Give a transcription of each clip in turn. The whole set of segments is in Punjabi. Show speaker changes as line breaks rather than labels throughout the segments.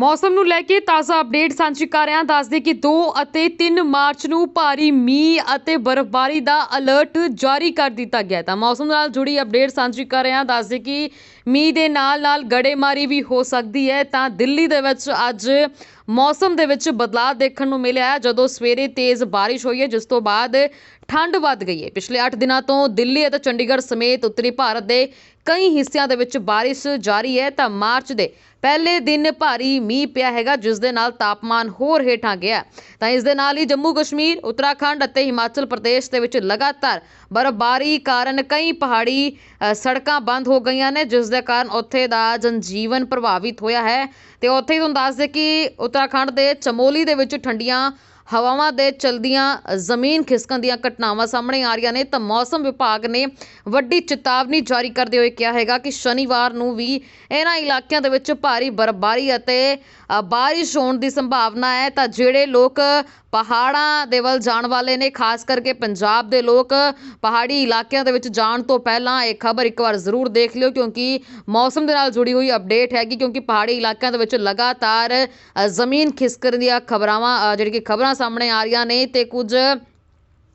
ਮੌਸਮ ਨੂੰ ਲੈ ਕੇ ਤਾਜ਼ਾ ਅਪਡੇਟ ਸਾਂਝੀ ਕਰ ਰਹੇ ਹਾਂ। ਦੱਸਦੇ ਕਿ 2 ਅਤੇ 3 ਮਾਰਚ ਨੂੰ ਭਾਰੀ ਮੀਂਹ ਅਤੇ ਬਰਫ਼ਬਾਰੀ ਦਾ ਅਲਰਟ ਜਾਰੀ ਕਰ ਦਿੱਤਾ ਗਿਆ ਤਾਂ ਮੌਸਮ ਨਾਲ ਜੁੜੀ ਅਪਡੇਟ ਸਾਂਝੀ ਕਰ ਰਹੇ ਹਾਂ। ਦੱਸਦੇ ਕਿ ਮੀਂਹ ਦੇ ਨਾਲ ਨਾਲ ਗੜੇਮਾਰੀ ਵੀ ਹੋ ਸਕਦੀ ਹੈ। ਤਾਂ ਦਿੱਲੀ ਦੇ ਵਿੱਚ ਅੱਜ ਮੌਸਮ ਦੇ ਵਿੱਚ ਬਦਲਾਅ ਦੇਖਣ ਨੂੰ ਮਿਲਿਆ ਜਦੋਂ ਸਵੇਰੇ ਤੇਜ਼ ਬਾਰਿਸ਼ ਹੋਈ ਹੈ, ਜਿਸ ਤੋਂ ਬਾਅਦ ਠੰਡ ਵੱਧ ਗਈ ਹੈ। ਪਿਛਲੇ 8 ਦਿਨਾਂ ਤੋਂ ਦਿੱਲੀ ਅਤੇ ਚੰਡੀਗੜ੍ਹ ਸਮੇਤ ਉੱਤਰੀ ਭਾਰਤ ਦੇ ਕਈ ਹਿੱਸਿਆਂ ਦੇ ਵਿੱਚ ਬਾਰਿਸ਼ ਜਾਰੀ ਹੈ। ਤਾਂ ਮਾਰਚ ਦੇ ਪਹਿਲੇ ਦਿਨ ਭਾਰੀ ਮੀਂਹ ਪਿਆ ਹੈਗਾ, ਜਿਸ ਦੇ ਨਾਲ ਤਾਪਮਾਨ ਹੋਰ ਹੇਠਾਂ ਗਿਆ। ਤਾਂ ਇਸ ਦੇ ਨਾਲ ਹੀ ਜੰਮੂ ਕਸ਼ਮੀਰ, ਉੱਤਰਾਖੰਡ ਅਤੇ ਹਿਮਾਚਲ ਪ੍ਰਦੇਸ਼ ਦੇ ਵਿੱਚ ਲਗਾਤਾਰ ਬਰਫ਼ਬਾਰੀ ਕਾਰਨ ਕਈ ਪਹਾੜੀ ਸੜਕਾਂ ਬੰਦ ਹੋ ਗਈਆਂ ਨੇ, ਜਿਸ ਦੇ ਕਾਰਨ ਉੱਥੇ ਦਾ ਜਨਜੀਵਨ ਪ੍ਰਭਾਵਿਤ ਹੋਇਆ ਹੈ। ਤੇ ਉੱਥੇ ਹੀ ਤੁਹਾਨੂੰ ਦੱਸ ਦੇ ਕਿ ਉੱਤਰਾਖੰਡ ਦੇ ਚਮੋਲੀ ਦੇ ਵਿੱਚ ਠੰਡੀਆਂ ਹਵਾਵਾਂ ਦੇ ਚਲਦੀਆਂ ਜ਼ਮੀਨ ਖਿਸਕਣ ਦੀਆਂ ਘਟਨਾਵਾਂ ਸਾਹਮਣੇ ਆ ਰਹੀਆਂ ਨੇ, ਤਾਂ ਮੌਸਮ ਵਿਭਾਗ ਨੇ ਵੱਡੀ ਚੇਤਾਵਨੀ ਜਾਰੀ ਕਰਦੇ ਹੋਏ ਕਿਹਾ ਹੈਗਾ ਕਿ ਸ਼ਨੀਵਾਰ ਨੂੰ ਵੀ ਇਹਨਾਂ ਇਲਾਕਿਆਂ ਦੇ ਵਿੱਚ ਭਾਰੀ ਬਰਫ਼ਬਾਰੀ ਅਤੇ ਬਾਰਿਸ਼ ਹੋਣ ਦੀ ਸੰਭਾਵਨਾ ਹੈ। ਤਾਂ ਜਿਹੜੇ ਲੋਕ ਪਹਾੜਾਂ ਦੇ ਵੱਲ ਜਾਣ ਵਾਲੇ ਨੇ, ਖਾਸ ਕਰਕੇ ਪੰਜਾਬ ਦੇ ਲੋਕ ਪਹਾੜੀ ਇਲਾਕਿਆਂ ਦੇ ਵਿੱਚ ਜਾਣ ਤੋਂ ਪਹਿਲਾਂ ਇਹ ਖਬਰ ਇੱਕ ਵਾਰ ਜ਼ਰੂਰ ਦੇਖ ਲਿਓ, ਕਿਉਂਕਿ ਮੌਸਮ ਦੇ ਨਾਲ ਜੁੜੀ ਹੋਈ ਅਪਡੇਟ ਹੈਗੀ, ਕਿਉਂਕਿ ਪਹਾੜੀ ਇਲਾਕਿਆਂ ਦੇ ਵਿੱਚ ਲਗਾਤਾਰ ਜ਼ਮੀਨ ਖਿਸਕਣ ਦੀਆਂ ਖ਼ਬਰਾਵਾਂ ਜਿਹੜੀ ਕਿ ਖਬਰਾਂ ਸਾਹਮਣੇ ਆ ਰਹੀਆਂ ਨੇ ਤੇ ਕੁਝ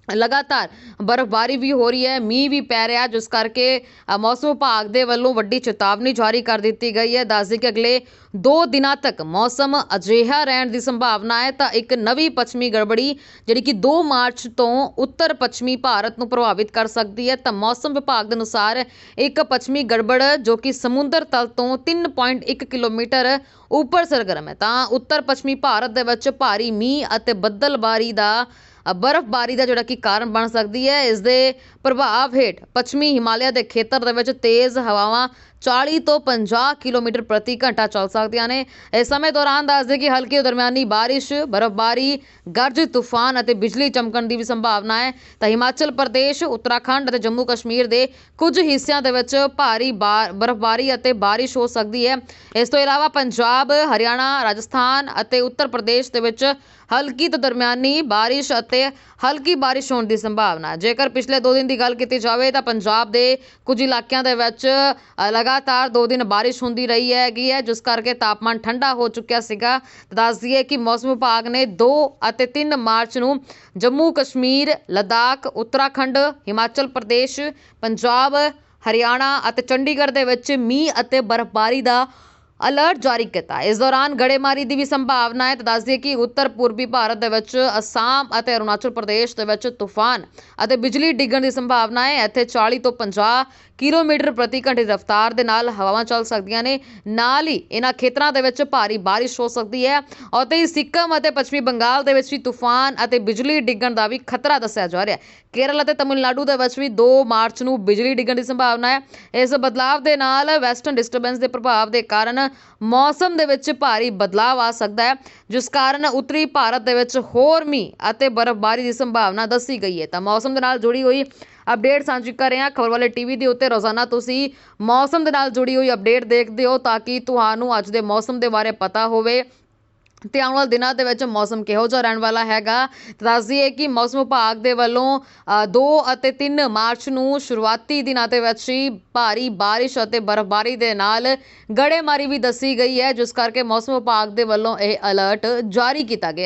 ਲਗਾਤਾਰ ਬਰਫ਼ਬਾਰੀ ਵੀ ਹੋ ਰਹੀ ਹੈ, ਮੀਂਹ ਵੀ ਪੈ ਰਿਹਾ ਜਿਸ ਕਰਕੇ ਮੌਸਮ ਵਿਭਾਗ ਦੇ ਵੱਲੋਂ ਵੱਡੀ ਚੇਤਾਵਨੀ ਜਾਰੀ ਕਰ ਦਿੱਤੀ ਗਈ ਹੈ। ਦੱਸਦੇ ਕਿ ਅਗਲੇ 2 ਦਿਨਾਂ ਤੱਕ ਮੌਸਮ ਅਜਿਹਾ ਰਹਿਣ ਦੀ ਸੰਭਾਵਨਾ ਹੈ ਤਾਂ ਇੱਕ ਨਵੀਂ ਪੱਛਮੀ ਗੜਬੜੀ, ਜਿਹੜੀ ਕਿ 2 ਮਾਰਚ ਤੋਂ ਉੱਤਰ ਪੱਛਮੀ ਭਾਰਤ ਨੂੰ ਪ੍ਰਭਾਵਿਤ ਕਰ ਸਕਦੀ ਹੈ। ਤਾਂ ਮੌਸਮ ਵਿਭਾਗ ਦੇ ਅਨੁਸਾਰ ਇੱਕ ਪੱਛਮੀ ਗੜਬੜ, ਜੋ ਕਿ ਸਮੁੰਦਰ ਤਲ ਤੋਂ 3.1 ਕਿਲੋਮੀਟਰ ਉੱਪਰ ਸਰਗਰਮ ਹੈ। ਤਾਂ ਉੱਤਰ ਪੱਛਮੀ ਭਾਰਤ ਦੇ ਵਿੱਚ ਭਾਰੀ ਮੀਂਹ ਅਤੇ ਬੱਦਲਬਾਰੀ ਦਾ ਬਰਫ਼ਬਾਰੀ ਦਾ ਜਿਹੜਾ ਕਿ ਕਾਰਨ ਬਣ ਸਕਦੀ ਹੈ, ਇਸ ਦੇ ਪ੍ਰਭਾਵ ਹੇਠ ਪੱਛਮੀ ਹਿਮਾਲਿਆ ਦੇ ਖੇਤਰ ਦੇ ਵਿੱਚ ਤੇਜ਼ ਹਵਾਵਾਂ 40 ਤੋਂ 50 ਕਿਲੋਮੀਟਰ ਪ੍ਰਤੀ ਘੰਟਾ ਚੱਲ ਸਕਦੀਆਂ ਨੇ ਇਸ ਸਮੇਂ ਦੌਰਾਨ ਦੱਸਦੇ ਕਿ ਹਲਕੀ ਤੋਂ ਦਰਮਿਆਨੀ ਬਾਰਿਸ਼ ਬਰਫ਼ਬਾਰੀ ਗਰਜ ਤੂਫਾਨ ਅਤੇ ਬਿਜਲੀ ਚਮਕਣ ਦੀ ਵੀ ਸੰਭਾਵਨਾ ਹੈ ਤਾਂ ਹਿਮਾਚਲ ਪ੍ਰਦੇਸ਼ ਉੱਤਰਾਖੰਡ ਅਤੇ ਜੰਮੂ ਕਸ਼ਮੀਰ ਦੇ ਕੁਝ ਹਿੱਸਿਆਂ ਦੇ ਵਿੱਚ ਭਾਰੀ ਬਾ- ਬਰਫ਼ਬਾਰੀ ਅਤੇ ਬਾਰਿਸ਼ ਹੋ ਸਕਦੀ ਹੈ ਇਸ ਤੋਂ ਇਲਾਵਾ ਪੰਜਾਬ ਹਰਿਆਣਾ ਰਾਜਸਥਾਨ ਅਤੇ ਉੱਤਰ ਪ੍ਰਦੇਸ਼ ਦੇ ਵਿੱਚ ਹਲਕੀ ਤੋਂ ਦਰਮਿਆਨੀ ਬਾਰਿਸ਼ ਅਤੇ ਹਲਕੀ ਬਾਰਿਸ਼ ਹੋਣ ਦੀ ਸੰਭਾਵਨਾ ਜੇਕਰ ਪਿਛਲੇ 2 ਦਿਨ ਦੀ ਗੱਲ ਕੀਤੀ ਜਾਵੇ ਤਾਂ ਪੰਜਾਬ ਦੇ ਕੁਝ ਇਲਾਕਿਆਂ ਦੇ ਵਿੱਚ ਅ, ਲਗਾਤਾਰ 2 ਦਿਨ ਬਾਰਿਸ਼ ਹੁੰਦੀ ਰਹੀ ਹੈਗੀ ਹੈ, ਜਿਸ ਕਰਕੇ ਤਾਪਮਾਨ ਠੰਡਾ ਹੋ ਚੁੱਕਿਆ ਸੀਗਾ। ਤਾਂ ਦੱਸ ਦਈਏ ਕਿ ਮੌਸਮ ਵਿਭਾਗ ਨੇ 2 ਅਤੇ 3 ਮਾਰਚ ਨੂੰ ਜੰਮੂ ਕਸ਼ਮੀਰ, ਲਦਾਖ, ਉੱਤਰਾਖੰਡ, ਹਿਮਾਚਲ ਪ੍ਰਦੇਸ਼, ਪੰਜਾਬ, ਹਰਿਆਣਾ ਅਤੇ ਚੰਡੀਗੜ੍ਹ ਦੇ ਵਿੱਚ ਮੀਂਹ ਅਤੇ ਬਰਫ਼ਬਾਰੀ ਦਾ ਅਲਰਟ ਜਾਰੀ ਕੀਤਾ। ਇਸ ਦੌਰਾਨ ਗੜੇਮਾਰੀ ਦੀ ਵੀ ਸੰਭਾਵਨਾ ਹੈ। ਤਾਂ ਦੱਸ ਦਈਏ ਕਿ ਉੱਤਰ ਪੂਰਬੀ ਭਾਰਤ ਦੇ ਵਿੱਚ ਅਸਾਮ ਅਤੇ ਅਰੁਣਾਚਲ ਪ੍ਰਦੇਸ਼ ਦੇ ਵਿੱਚ ਤੂਫਾਨ ਅਤੇ ਬਿਜਲੀ ਡਿੱਗਣ ਦੀ ਸੰਭਾਵਨਾ ਹੈ। ਇੱਥੇ 40 ਤੋਂ 50 ਕਿਲੋਮੀਟਰ ਪ੍ਰਤੀ ਘੰਟੇ ਦੀ ਰਫ਼ਤਾਰ ਦੇ ਨਾਲ ਹਵਾਵਾਂ ਚੱਲ ਸਕਦੀਆਂ ਨੇ। ਨਾਲ ਹੀ ਇਹਨਾਂ ਖੇਤਰਾਂ ਦੇ ਵਿੱਚ ਭਾਰੀ ਬਾਰਿਸ਼ ਹੋ ਸਕਦੀ ਹੈ ਅਤੇ ਹੀ ਸਿੱਕਮ ਅਤੇ ਪੱਛਮੀ ਬੰਗਾਲ ਦੇ ਵਿੱਚ ਵੀ ਤੂਫਾਨ ਅਤੇ ਬਿਜਲੀ ਡਿੱਗਣ ਦਾ ਵੀ ਖਤਰਾ ਦੱਸਿਆ ਜਾ ਰਿਹਾ ਹੈ। ਕੇਰਲ ਅਤੇ ਤਮਿਲਨਾਡੂ ਦੇ ਵਿੱਚ ਵੀ 2 ਮਾਰਚ ਨੂੰ ਬਿਜਲੀ ਡਿੱਗਣ ਦੀ ਸੰਭਾਵਨਾ ਹੈ। ਇਸ ਬਦਲਾਵ ਦੇ ਨਾਲ ਵੈਸਟਰਨ ਡਿਸਟਰਬੈਂਸ ਦੇ ਪ੍ਰਭਾਵ ਦੇ ਕਾਰਨ ਮੌਸਮ ਦੇ ਵਿੱਚ ਭਾਰੀ ਬਦਲਾਅ ਆ ਸਕਦਾ ਹੈ, ਜਿਸ ਕਾਰਨ ਉੱਤਰੀ ਭਾਰਤ ਦੇ ਵਿੱਚ ਹੋਰ ਮੀਂਹ ਅਤੇ ਬਰਫ਼ਬਾਰੀ ਦੀ ਸੰਭਾਵਨਾ ਦੱਸੀ ਗਈ ਹੈ। ਤਾਂ ਮੌਸਮ ਦੇ ਨਾਲ ਜੁੜੀ ਹੋਈ ਅਪਡੇਟ ਸਾਂਝੀ ਕਰ ਰਹੇ ਹਾਂ। ਖਬਰ ਵਾਲੇ ਟੀਵੀ ਦੇ ਉੱਤੇ ਰੋਜ਼ਾਨਾ ਤੁਸੀਂ ਮੌਸਮ ਦੇ ਨਾਲ ਜੁੜੀ ਹੋਈ ਅਪਡੇਟ ਦੇਖਦੇ ਹੋ ਤਾਂ ਕਿ ਤੁਹਾਨੂੰ ਅੱਜ ਦੇ ਮੌਸਮ ਦੇ ਬਾਰੇ ਪਤਾ ਹੋਵੇ। ਤੇ ਆਉਣ ਵਾਲੇ ਦਿਨਾਂ ਦੇ ਵਿੱਚ ਮੌਸਮ ਕਿਹੋ ਜਿਹਾ ਰਹਿਣ ਵਾਲਾ ਹੈਗਾ? ਤਾਂ ਦੱਸ ਦਈਏ ਕਿ ਮੌਸਮ ਵਿਭਾਗ ਦੇ ਵੱਲੋਂ 2 ਅਤੇ 3 ਮਾਰਚ ਨੂੰ ਸ਼ੁਰੂਆਤੀ ਦਿਨਾਂ ਦੇ ਵਿੱਚ ਹੀ ਭਾਰੀ ਬਾਰਿਸ਼ ਅਤੇ ਬਰਫ਼ਬਾਰੀ ਦੇ ਨਾਲ ਗੜੇਮਾਰੀ ਵੀ ਦੱਸੀ ਗਈ ਹੈ, ਜਿਸ ਕਰਕੇ ਮੌਸਮ ਵਿਭਾਗ ਦੇ ਵੱਲੋਂ ਇਹ ਅਲਰਟ ਜਾਰੀ ਕੀਤਾ ਗਿਆ।